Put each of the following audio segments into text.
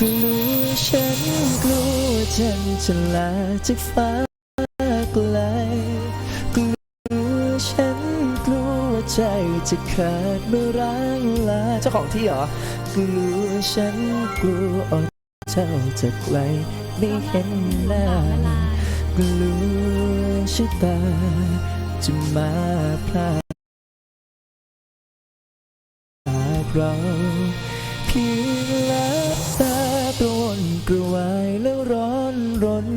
กลัวฉันกลัวฉันจะลาจากฟ้าไกลกลัวฉันกลัวใจจะขาดเมื่อร้างลาเจ้าของที่เหรอกลัวฉันกลัวอดเจ้าจะไกลไม่เห็นหน้ากลัวชะตาจะมาพลาดเราเพียงลับ ตากระวนกระวายแล้วร้อนรน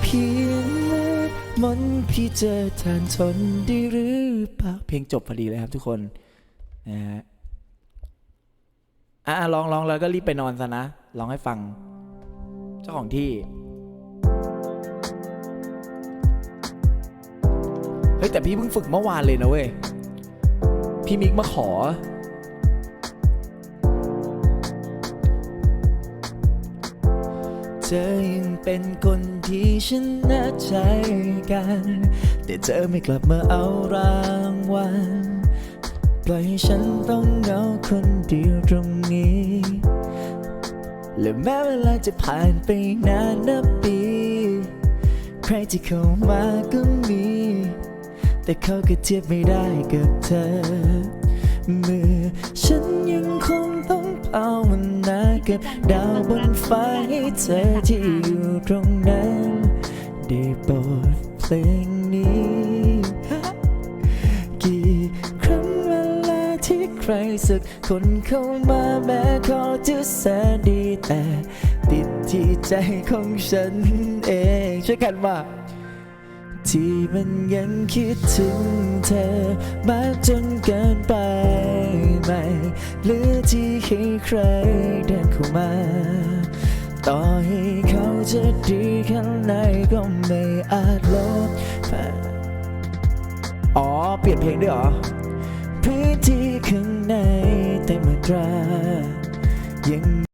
เพียงมืดมนพี่เจอทานทนได้หรือเปล่าเพลงจบพอดีเลยครับทุกคนนะฮะอะลองลองแล้วก็รีบไปนอนซะนะลองให้ฟัง เจ้าของที่เฮ้ยแต่พี่เพิ่งฝึกเมื่อวานเลยนะเว้ย พี่มิกมาขอ เธอยังเป็นคนที่ฉันน่าใจกัน แต่เธอไม่กลับมาเอารางวัลปล่อยให้ฉันต้องเหงาคนเดียวตรงนี้ และแม้เวลาจะผ่านไปนานนับปี ใครที่เข้ามาก็มี แต่เขาก็เทียบไม่ได้กับเธอ เมื่อฉันยังคงต้องภาวน กับดาวบนฟ้าให้เธอที่อยู่ตรงนั้นได้โปรดเพลงนี้ กี่ครั้งเวลาที่ใครสักคนเข้ามาแม้เขาจะแสนดีแต่ ติดที่ใจของฉันเองช่วยกันมา ที่มันยังคิดถึงเธอมากจนเกินไปไม่เหลือที่ให้ใครเดินเข้ามา ต่อให้เขาจะดีแค่ไหนก็ไม่อาจลบผ่านอ๋อ เปลี่ยนเพลงด้วยเหรอพื้นที่ข้างในแต่เมื่อตรายัง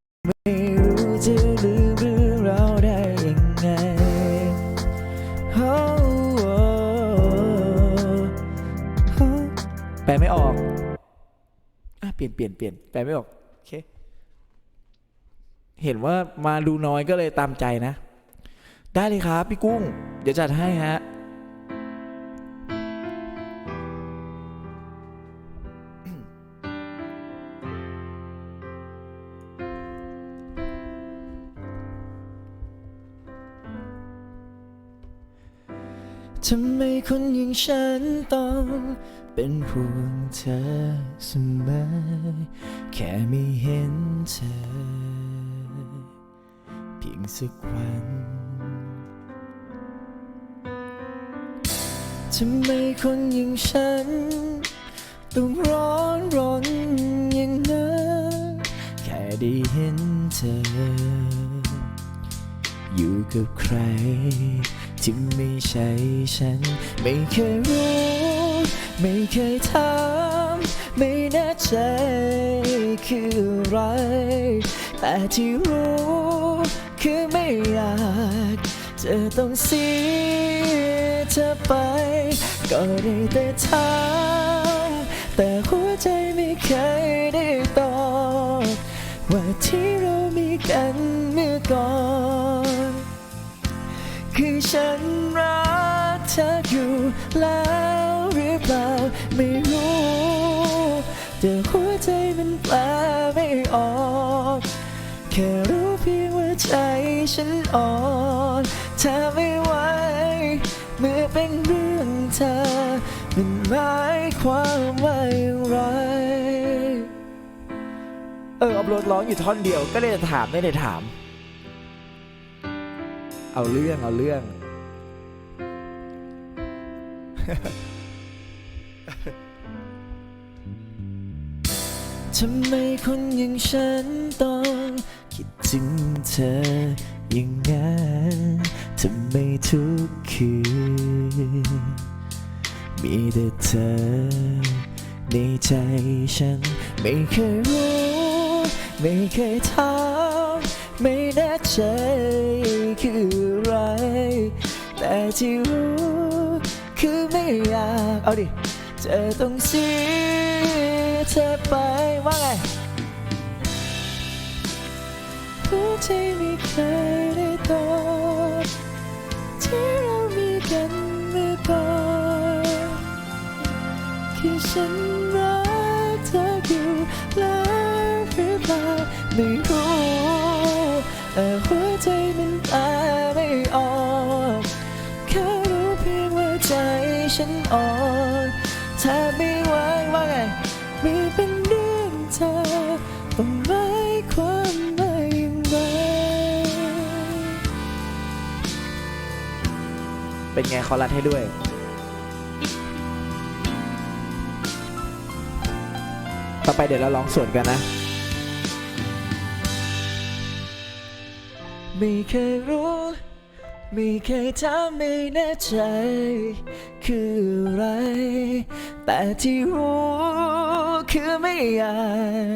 แปลไม่ออกอะเปลี่ยนเปลี่ยนเปลี่ยนแปลไม่ออกโอเคเห็นว่ามาดูน้อยก็เลยตามใจนะ ได้เลยครับพี่กุ้ง เดี๋ยวจัดให้ฮะทำไมคนอย่างฉันต้อง เป็นห่วงเธอเสมอแค่ไม่เห็นเธอ เพียงสักวันทำไมคนอย่างฉัน ต้องร้อนรนอย่างนั้นแค่ได้เห็นเธออยู่กับใคร ที่ไม่ใช่ฉัน ไม่เคยรู้ ไม่เคยถามไม่แน่ใจคืออะไร แต่ที่รู้คือไม่อยากจะต้องเสียเธอไป ก็ได้แต่ถามแต่หัวใจไม่เคยได้ตอบว่าที่เรามีกันเมื่อก่อน คือฉันรักเธออยู่แล้ว ฉันอ่อนเธอไม่ไหวเมื่อเป็นเรื่องเธอ มันหมายความว่าอย่างไร เอออัพโหลดร้องอยู่ท่อนเดียวก็เลยถามไม่ได้ถาม เอาเรื่องเอาเรื่อง ทำไมคนอย่างฉันต้องคิดถึงเธอ อย่างนั้นทำไมทุกคืน มีแต่เธอในใจฉัน ไม่เคยรู้ ไม่เคยถามไม่แน่ใจคืออะไร แต่ที่รู้คือไม่อยาก เอาดิจะต้องเสียเธอไปว่าไง ใจไม่เคยได้ตอบที่เรามีกันเมื่อก่อนแคือฉันรักเธออยู่แล้วหรือเปล่าไม่รู้แต่หัวใจมันแปลไม่ออกแค่รู้เพียงว่าใจฉันอ่อนถ้าไม่ไหวว่าไงไม่เป็นเรื่องเธอต้อง เป็นไงเขารัดให้ด้วย ต่อไปเดี๋ยวเราร้องสวนกันนะ ไม่เคยรู้ ไม่เคยถามไม่แน่ใจ คืออะไร แต่ที่รู้คือไม่อยา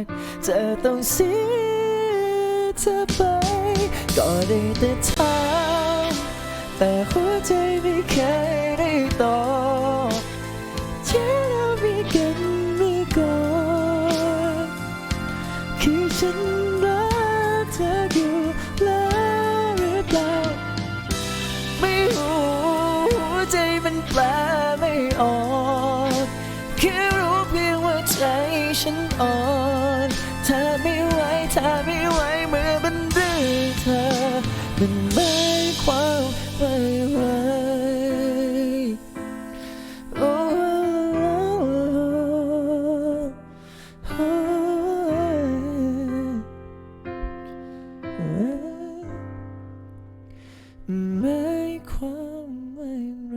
กจะต้องเสียเธอไป ก็ได้แต่ถาม แต่หัวใจไม่เคยได้ตอบที่เรามีกันเมื่อก่อนคือฉันรักเธออยู่แล้วหรือเปล่า ไม่รู้หัวใจมันแปลไม่ออกแค่รู้เพียงว่าใจฉันอ่อนถ้าไม่ไหวถ้าไม่ไหวเมื่อเป็นเรื่องเธอมันไม่ค ไม่ความว่ไร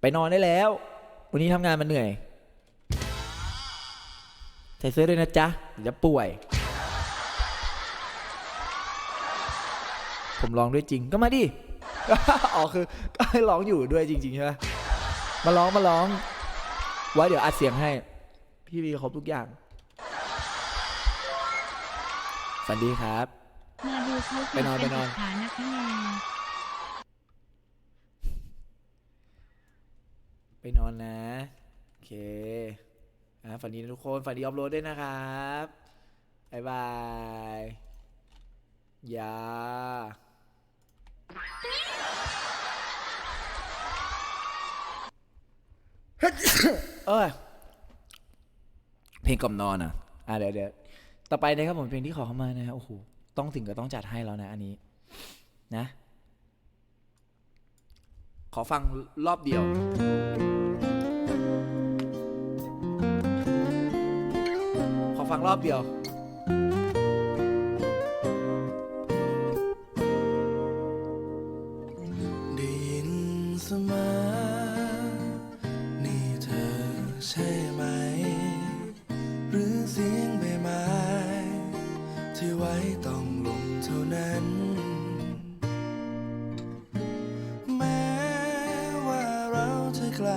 ไปนอนได้แล้ว วันนี้ทำงานมันเหนื่อย ใส่เสื้อด้วยนะจ๊ะเดี๋ยวจะป่วย ผมร้องด้วยจริงก็มาดิ อ๋อคือก็ให้ร้องอยู่ด้วยจริง ๆ ใช่ไหมมาร้องมาร้อง ไว้เดี๋ยวอัดเสียงให้ พี่วีครบทุกอย่างฝันดีครับ มาดูเขาไปนอนไปนอนฐานะคะแนนไปนอนนะ โอเคอะฝันดีนะทุกคน ฝันดีออฟโรดด้วยนะครับบ๊ายบายอยาเอยเพลงกล่อมนอนอะ อะเดี๋ยวเดี๋ยวต่อไปนะครับผมเพลงที่ขอเข้ามานะฮะโอ้โห ต้องถึงกับต้องจัดให้แล้วนะอันนี้ นะ ขอฟังรอบเดียว ขอฟังรอบเดียวได้ยินเสมอนี่เธอใช่ไหม หรือเสียง ที่ไว้ต้องลงเท่านั้น แม้ว่าเราจะไกล